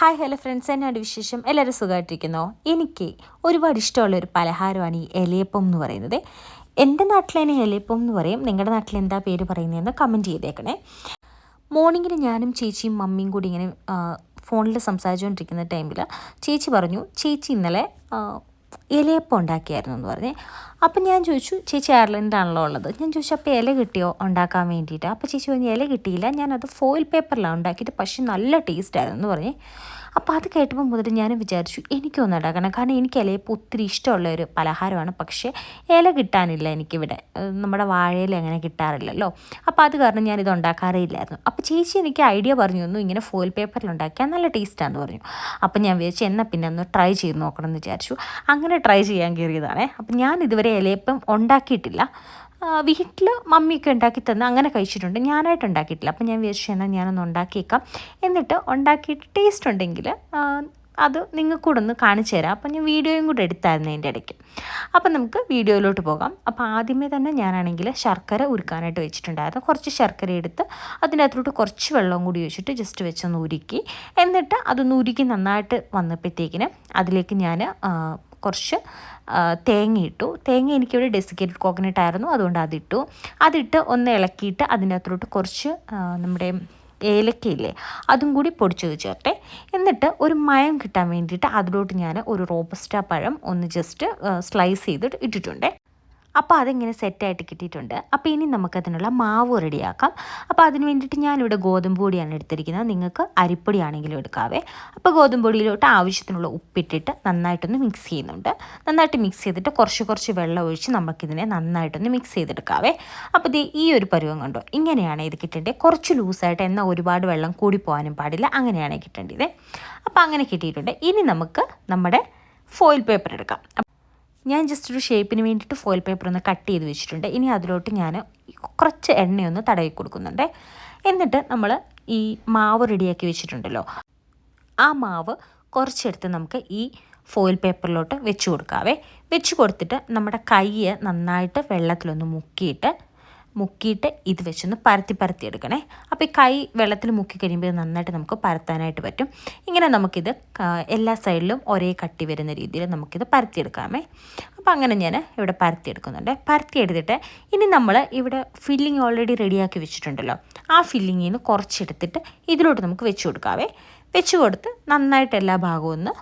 Hi hello friends. എന്നാണ് വിശേഷം? എല്ലാവരും സുഖമായിട്ടിരിക്കുന്നോ? എനിക്ക് ഒരുപാട് ഇഷ്ടമുള്ള ഒരു പലഹാരമാണ് ഈ എലിയപ്പം എന്ന് പറയുന്നത്. എന്റെ നാട്ടിലേനെ എലിയപ്പം എന്ന് പറയും. നിങ്ങളുടെ നാട്ടിൽ എന്താ പേര് പറയുന്നതെന്ന് കമന്റ് ചെയ്തേക്കണേ. മോർണിംഗിൽ ഞാനും ചേച്ചിയും മമ്മിയും കൂടി ഇങ്ങനെ ഫോണിൽ സംസാരിച്ചുകൊണ്ടിരിക്കുന്ന ടൈമിൽ ചേച്ചി പറഞ്ഞു ചേച്ചി ഇന്നലെ ഇലയപ്പം ഉണ്ടാക്കിയായിരുന്നു എന്ന് പറഞ്ഞേ. അപ്പം ഞാൻ ചോദിച്ചു ചേച്ചി അയർലൻഡാണല്ലോ ഉള്ളത്. ഞാൻ ചോദിച്ചു അപ്പോൾ ഇല കിട്ടിയോ ഉണ്ടാക്കാൻ വേണ്ടിയിട്ട്? അപ്പോൾ ചേച്ചി പറഞ്ഞു ഇല കിട്ടിയില്ല. ഞാനത് ഫോയിൽ പേപ്പറിലാണ് ഉണ്ടാക്കിയിട്ട് പക്ഷേ നല്ല ടേസ്റ്റായിരുന്നു എന്ന് പറഞ്ഞേ. അപ്പോൾ അത് കേട്ടപ്പോൾ മുതൽ ഞാൻ വിചാരിച്ചു എനിക്കൊന്നും ഉണ്ടാക്കണം കാരണം എനിക്ക് ഇലയപ്പം ഒത്തിരി ഇഷ്ടമുള്ള ഒരു പലഹാരമാണ്. പക്ഷേ ഇല കിട്ടാനില്ല എനിക്കിവിടെ. നമ്മുടെ വാഴയിൽ അങ്ങനെ കിട്ടാറില്ലല്ലോ. അപ്പോൾ അത് കാരണം ഞാനിത് ഉണ്ടാക്കാറേ ഇല്ലായിരുന്നു. അപ്പോൾ ചേച്ചി എനിക്ക് ഐഡിയ പറഞ്ഞു തന്നു ഇങ്ങനെ ഫോയിൽ പേപ്പറിൽ ഉണ്ടാക്കിയാൽ നല്ല ടേസ്റ്റാന്ന് പറഞ്ഞു. അപ്പോൾ ഞാൻ വിചാരിച്ചു എന്നാൽ പിന്നെ ഒന്ന് ട്രൈ ചെയ്ത് നോക്കണം എന്ന് വിചാരിച്ചു. അങ്ങനെ ട്രൈ ചെയ്യാൻ കയറിയതാണേ. അപ്പം ഞാൻ ഇതുവരെ ഇലയപ്പം ഉണ്ടാക്കിയിട്ടില്ല. വീട്ടിൽ മമ്മിയൊക്കെ ഉണ്ടാക്കി തന്ന് അങ്ങനെ കഴിച്ചിട്ടുണ്ട്. ഞാനായിട്ട് ഉണ്ടാക്കിയിട്ടില്ല. അപ്പം ഞാൻ വിചാരിച്ചു എന്നാൽ ഞാനൊന്ന് ഉണ്ടാക്കിയേക്കാം. എന്നിട്ട് ഉണ്ടാക്കിയിട്ട് ടേസ്റ്റ് ഉണ്ടെങ്കിൽ അത് നിങ്ങൾക്കൂടെ ഒന്ന് കാണിച്ചു തരാം. അപ്പം ഞാൻ വീഡിയോയും കൂടെ എടുത്തായിരുന്നു അതിന്റെ ഇടയ്ക്ക്. അപ്പം നമുക്ക് വീഡിയോയിലോട്ട് പോകാം. അപ്പോൾ ആദ്യമേ തന്നെ ഞാനാണെങ്കിൽ ശർക്കര ഉരുക്കാനായിട്ട് വെച്ചിട്ടുണ്ടായിരുന്നു. കുറച്ച് ശർക്കര എടുത്ത് അതിന്റെ അകത്തോട്ട് കുറച്ച് വെള്ളം കൂടി ഒഴിച്ചിട്ട് ജസ്റ്റ് വെച്ചൊന്ന് ഉരുക്കി. എന്നിട്ട് അതൊന്ന് ഉരുക്കി നന്നായിട്ട് വന്നപ്പോഴത്തേക്കിന് അതിലേക്ക് ഞാൻ കുറച്ച് തേങ്ങ ഇട്ടു തേങ്ങ എനിക്കിവിടെ ഡെസിക്കേറ്റഡ് കോക്കനട്ട് ആയിരുന്നു അതുകൊണ്ട് അതിട്ടു. അതിട്ട് ഒന്ന് ഇളക്കിയിട്ട് അതിനകത്തോട്ട് കുറച്ച് നമ്മുടെ ഏലക്കയില്ലേ അതും കൂടി പൊടിച്ചത് ചേർത്തെ. എന്നിട്ട് ഒരു മയം കിട്ടാൻ വേണ്ടിയിട്ട് അതിലോട്ട് ഞാൻ ഒരു റോബസ്റ്റ പഴം ഒന്ന് ജസ്റ്റ് സ്ലൈസ് ചെയ്തിട്ട് ഇട്ടിട്ടുണ്ട്. അപ്പോൾ അതിങ്ങനെ സെറ്റായിട്ട് കിട്ടിയിട്ടുണ്ട്. അപ്പോൾ ഇനി നമുക്കതിനുള്ള മാവ് റെഡിയാക്കാം. അപ്പോൾ അതിന് വേണ്ടിയിട്ട് ഞാനിവിടെ ഗോതമ്പ് പൊടിയാണ് എടുത്തിരിക്കുന്നത്. നിങ്ങൾക്ക് അരിപ്പൊടി ആണെങ്കിലും എടുക്കാവേ. അപ്പോൾ ഗോതമ്പ് പൊടിയിലോട്ട് ആവശ്യത്തിനുള്ള ഉപ്പിട്ടിട്ട് നന്നായിട്ടൊന്ന് മിക്സ് ചെയ്യുന്നുണ്ട്. നന്നായിട്ട് മിക്സ് ചെയ്തിട്ട് കുറച്ച് കുറച്ച് വെള്ളം ഒഴിച്ച് നമുക്കിതിനെ നന്നായിട്ടൊന്ന് മിക്സ് ചെയ്തെടുക്കാവേ. അപ്പോൾ ഇത് ഈ ഒരു പരുവം കണ്ടോ? ഇങ്ങനെയാണ് ഇത് കിട്ടേണ്ടത്. കുറച്ച് ലൂസായിട്ട് എന്നാൽ ഒരുപാട് വെള്ളം കൂടി പോകാനും പാടില്ല. അങ്ങനെയാണ് കിട്ടേണ്ടത്. അപ്പോൾ അങ്ങനെ കിട്ടിയിട്ടുണ്ട്. ഇനി നമുക്ക് നമ്മുടെ ഫോയിൽ പേപ്പർ എടുക്കാം. ഞാൻ ജസ്റ്റ് ഒരു ഷേപ്പിന് വേണ്ടിയിട്ട് ഫോയിൽ പേപ്പർ ഒന്ന് കട്ട് ചെയ്ത് വെച്ചിട്ടുണ്ട്. ഇനി അതിലോട്ട് ഞാൻ കുറച്ച് എണ്ണയൊന്ന് തടവി കൊടുക്കുന്നുണ്ട്. എന്നിട്ട് നമ്മൾ ഈ മാവ് റെഡിയാക്കി വെച്ചിട്ടുണ്ടല്ലോ. ആ മാവ് കുറച്ചെടുത്ത് നമുക്ക് ഈ ഫോയിൽ പേപ്പറിലോട്ട് വെച്ച് കൊടുക്കാവേ. വെച്ച് കൊടുത്തിട്ട് നമ്മുടെ കൈ നന്നായിട്ട് വെള്ളത്തിലൊന്ന് മുക്കിയിട്ട് മുക്കിയിട്ട് ഇത് വെച്ചൊന്ന് പരത്തി പരത്തി എടുക്കണേ. അപ്പോൾ ഈ കൈ വെള്ളത്തിൽ മുക്കി കഴിയുമ്പോൾ നന്നായിട്ട് നമുക്ക് പരത്താനായിട്ട് പറ്റും. ഇങ്ങനെ നമുക്കിത് എല്ലാ സൈഡിലും ഒരേ കട്ടി വരുന്ന രീതിയിൽ നമുക്കിത് പരത്തിയെടുക്കാമേ. അപ്പോൾ അങ്ങനെ ഞാൻ ഇവിടെ പരത്തി എടുത്തിട്ട് ഇനി നമ്മൾ ഇവിടെ ഫില്ലിങ് ഓൾറെഡി റെഡിയാക്കി വെച്ചിട്ടുണ്ടല്ലോ. ആ ഫില്ലിങ്ങിൽ നിന്ന് കുറച്ചെടുത്തിട്ട് ഇതിലോട്ട് നമുക്ക് വെച്ച് കൊടുക്കാവേ. വെച്ച് കൊടുത്ത് നന്നായിട്ട് എല്ലാ ഭാഗവും ഒന്ന്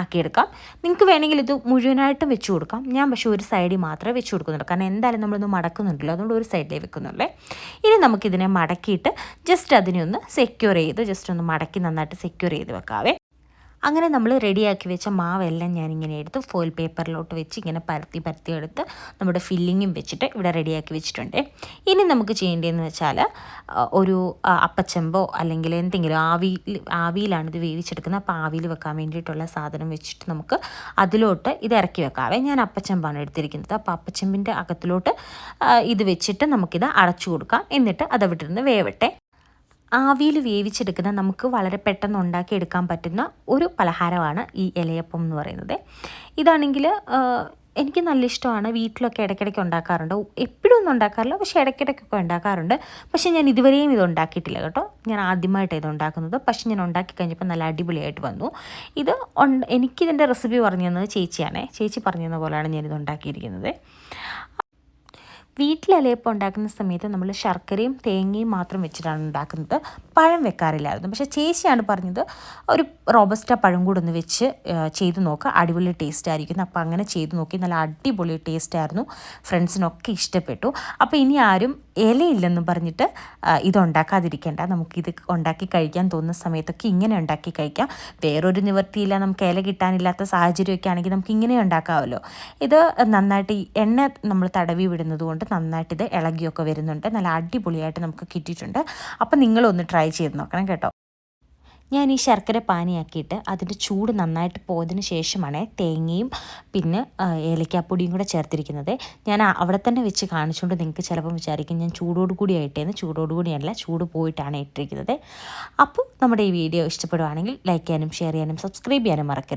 ആക്കിയെടുക്കാം. നിങ്ങൾക്ക് വേണമെങ്കിൽ ഇത് മുഴുവനായിട്ടും വെച്ച് കൊടുക്കാം. ഞാൻ പക്ഷേ ഒരു സൈഡിൽ മാത്രമേ വെച്ച് കൊടുക്കുന്നുള്ളൂ. കാരണം എന്തായാലും നമ്മളൊന്ന് മടക്കുന്നുണ്ടല്ലോ. അതുകൊണ്ട് ഒരു സൈഡിലേ വെക്കുന്നുള്ളേ. ഇനി നമുക്കിതിനെ മടക്കിയിട്ട് ജസ്റ്റ് അതിനെ ഒന്ന് സെക്യൂർ ചെയ്ത് ജസ്റ്റ് ഒന്ന് മടക്കി നന്നായിട്ട് സെക്യൂർ ചെയ്ത് വെക്കാവേ. അങ്ങനെ നമ്മൾ റെഡിയാക്കി വെച്ച മാവെല്ലാം ഞാനിങ്ങനെ എടുത്ത് ഫോയിൽ പേപ്പറിലോട്ട് വെച്ച് ഇങ്ങനെ പരത്തി പരത്തി എടുത്ത് നമ്മുടെ ഫില്ലിങ്ങും വെച്ചിട്ട് ഇവിടെ റെഡിയാക്കി വെച്ചിട്ടുണ്ട്. ഇനി നമുക്ക് ചെയ്യേണ്ടതെന്ന് വെച്ചാൽ ഒരു അപ്പച്ചമ്പോ അല്ലെങ്കിൽ എന്തെങ്കിലും ആവിയിൽ ആവിയിലാണ് ഇത് വേവിച്ചെടുക്കുന്നത്. അപ്പോൾ ആവിയിൽ വെക്കാൻ വേണ്ടിയിട്ടുള്ള സാധനം വെച്ചിട്ട് നമുക്ക് അതിലോട്ട് ഇത് ഇറക്കി വെക്കാവേ. ഞാൻ അപ്പച്ചമ്പാണ് എടുത്തിരിക്കുന്നത്. അപ്പോൾ അപ്പച്ചമ്പിന്റെ അകത്തിലോട്ട് ഇത് വെച്ചിട്ട് നമുക്കിത് അടച്ചു കൊടുക്കാം. എന്നിട്ട് അത് അവിടെ നിന്ന് വേവട്ടെ. ആവിയിൽ വേവിച്ചെടുക്കുന്ന നമുക്ക് വളരെ പെട്ടെന്ന് ഉണ്ടാക്കി എടുക്കാൻ പറ്റുന്ന ഒരു പലഹാരമാണ് ഈ ഇലയപ്പം എന്ന് പറയുന്നത്. ഇതാണെങ്കിൽ എനിക്ക് നല്ല ഇഷ്ടമാണ്. വീട്ടിലൊക്കെ ഇടയ്ക്കിടയ്ക്ക് ഉണ്ടാക്കാറുണ്ട്. എപ്പോഴും ഒന്നും ഉണ്ടാക്കാറില്ല. പക്ഷേ ഇടയ്ക്കിടയ്ക്കൊക്കെ ഉണ്ടാക്കാറുണ്ട്. പക്ഷേ ഞാൻ ഇതുവരെയും ഇത് ഉണ്ടാക്കിയിട്ടില്ല കേട്ടോ. ഞാൻ ആദ്യമായിട്ട് ഇത് ഉണ്ടാക്കുന്നത്. പക്ഷേ ഞാൻ ഉണ്ടാക്കി കഴിഞ്ഞപ്പോൾ നല്ല അടിപൊളിയായിട്ട് വന്നു. ഇത് എനിക്കിതിന്റെ റെസിപ്പി പറഞ്ഞു തന്നത് ചേച്ചിയാണേ. ചേച്ചി പറഞ്ഞു തന്ന പോലെയാണ് ഞാനിത് ഉണ്ടാക്കിയിരിക്കുന്നത്. വീട്ടിലലയപ്പം ഉണ്ടാക്കുന്ന സമയത്ത് നമ്മൾ ശർക്കരയും തേങ്ങയും മാത്രം വെച്ചിട്ടാണ് ഉണ്ടാക്കുന്നത്. പഴം വെക്കാറില്ലായിരുന്നു. പക്ഷേ ചേച്ചിയാണ് പറഞ്ഞത് ഒരു റോബസ്റ്റ പഴം കൂടെ ഒന്ന് വെച്ച് ചെയ്ത് നോക്കുക അടിപൊളി ടേസ്റ്റ് ആയിരിക്കുന്നു. അപ്പോൾ അങ്ങനെ ചെയ്ത് നോക്കി നല്ല അടിപൊളി ടേസ്റ്റ് ആയിരുന്നു. ഫ്രണ്ട്സിനൊക്കെ ഇഷ്ടപ്പെട്ടു. അപ്പോൾ ഇനി ആരും ഇലയില്ലെന്ന് പറഞ്ഞിട്ട് ഇത് ഉണ്ടാക്കാതിരിക്കേണ്ട. നമുക്കിത് ഉണ്ടാക്കി കഴിക്കാൻ തോന്നുന്ന സമയത്തൊക്കെ ഇങ്ങനെ ഉണ്ടാക്കി കഴിക്കാം. വേറൊരു നിവൃത്തിയില്ല. നമുക്ക് ഇല കിട്ടാനില്ലാത്ത സാഹചര്യമൊക്കെ ആണെങ്കിൽ നമുക്ക് ഇങ്ങനെ ഉണ്ടാക്കാമല്ലോ ഇത് നന്നായിട്ട് എണ്ണ നമ്മൾ തടവി വിടുന്നത് കൊണ്ട് നന്നായിട്ട് ഇത് ഇളകിയൊക്കെ വരുന്നുണ്ട്. നല്ല അടിപൊളിയായിട്ട് നമുക്ക് കിട്ടിയിട്ടുണ്ട്. അപ്പം നിങ്ങളൊന്ന് ട്രൈ ചെയ്ത് നോക്കണം കേട്ടോ. ഞാൻ ഈ ശർക്കര പാനിയാക്കിയിട്ട് അതിന്റെ ചൂട് നന്നായിട്ട് പോയതിന് ശേഷമാണ് തേങ്ങയും പിന്നെ ഏലക്കാപ്പൊടിയും കൂടെ ചേർത്തിരിക്കുന്നത്. ഞാൻ അവിടെ തന്നെ വെച്ച് കാണിച്ചുകൊണ്ട് നിങ്ങൾക്ക് ചിലപ്പം വിചാരിക്കും ഞാൻ ചൂടോട് കൂടി ആയിട്ടേന്ന്. ചൂടോട് കൂടിയല്ല ചൂട് പോയിട്ടാണ് ഇട്ടിരിക്കുന്നത്. അപ്പോൾ നമ്മുടെ ഈ വീഡിയോ ഇഷ്ടപ്പെടുവാണെങ്കിൽ ലൈക്ക് ചെയ്യാനും ഷെയർ ചെയ്യാനും സബ്സ്ക്രൈബ് ചെയ്യാനും മറക്കരുത്.